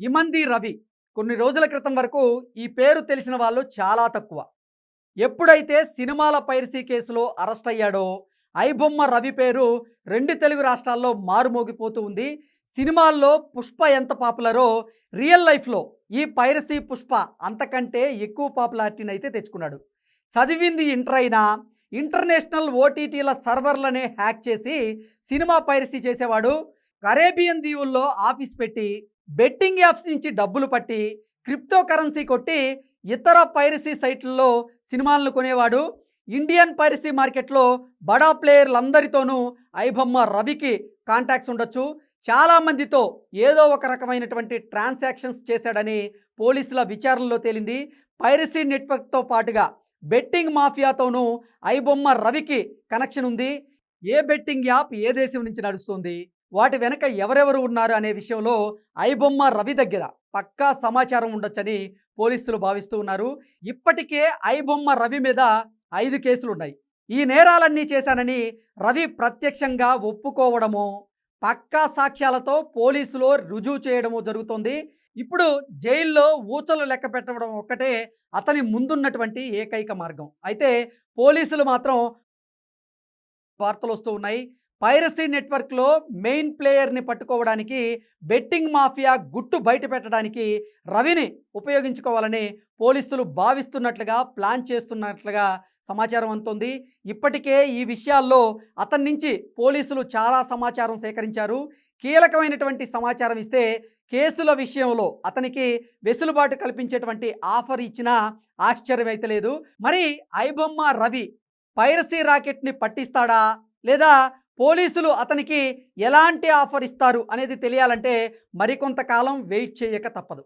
ఇమంది రవి కొన్ని రోజుల క్రితం వరకు ఈ పేరు తెలిసిన వాళ్ళు చాలా తక్కువ. ఎప్పుడైతే సినిమాల పైరసీ కేసులో అరెస్ట్ అయ్యాడో ఐబొమ్మ రవి పేరు రెండు తెలుగు రాష్ట్రాల్లో మారుమోగిపోతూ ఉంది. సినిమాల్లో పుష్ప ఎంత పాపులరో రియల్ లైఫ్లో ఈ పైరసీ పుష్ప అంతకంటే ఎక్కువ పాపులారిటీని అయితే తెచ్చుకున్నాడు. చదివింది ఇంటర్ అయినా ఇంటర్నేషనల్ ఓటీటీల సర్వర్లనే హ్యాక్ చేసి సినిమా పైరసీ చేసేవాడు. కరేబియన్ దీవుల్లో ఆఫీస్ పెట్టి బెట్టింగ్ యాప్స్ నుంచి డబ్బులు పట్టి క్రిప్టో కరెన్సీ కొట్టి ఇతర పైరసీ సైట్లలో సినిమాలను కొనేవాడు. ఇండియన్ పైరసీ మార్కెట్లో బడా ప్లేయర్లందరితోనూ ఐబొమ్మ రవికి కాంటాక్ట్స్ ఉండొచ్చు. చాలామందితో ఏదో ఒక రకమైనటువంటి ట్రాన్సాక్షన్స్ చేశాడని పోలీసుల విచారణలో తేలింది. పైరసీ నెట్వర్క్తో పాటుగా బెట్టింగ్ మాఫియాతోనూ ఐబొమ్మ రవికి కనెక్షన్ ఉంది. ఏ బెట్టింగ్ యాప్ ఏ దేశం నుంచి నడుస్తుంది? వాటి వెనక ఎవరెవరు ఉన్నారు అనే విషయంలో ఐబొమ్మ రవి దగ్గర పక్కా సమాచారం ఉండొచ్చని పోలీసులు భావిస్తూ ఉన్నారు. ఇప్పటికే ఐబొమ్మ రవి మీద ఐదు కేసులు ఉన్నాయి ఈ నేరాలన్నీ చేశానని రవి ప్రత్యక్షంగా ఒప్పుకోవడము పక్కా సాక్ష్యాలతో పోలీసులు రుజువు చేయడము జరుగుతోంది. ఇప్పుడు జైల్లో ఊచలు లెక్క పెట్టడం ఒక్కటే అతని ముందున్నటువంటి ఏకైక మార్గం. అయితే పోలీసులు మాత్రం వార్తలు వస్తూ ఉన్నాయి. పైరసీ నెట్వర్క్లో మెయిన్ ప్లేయర్ని పట్టుకోవడానికి బెట్టింగ్ మాఫియా గుట్టు బయట పెట్టడానికి రవిని ఉపయోగించుకోవాలని పోలీసులు భావిస్తున్నట్లుగా ప్లాన్ చేస్తున్నట్లుగా సమాచారం అందుతుంది. ఇప్పటికే ఈ విషయాల్లో అతని నుంచి పోలీసులు చాలా సమాచారం సేకరించారు. కీలకమైనటువంటి సమాచారం ఇస్తే కేసుల విషయంలో అతనికి వెసులుబాటు కల్పించేటువంటి ఆఫర్ ఇచ్చినా ఆశ్చర్యమైతే లేదు మరి ఐబొమ్మ రవి పైరసీ రాకెట్ని పట్టిస్తాడా లేదా పోలీసులు అతనికి ఎలాంటి ఆఫర్ ఇస్తారు అనేది తెలియాలంటే మరికొంతకాలం వెయిట్ చేయక తప్పదు.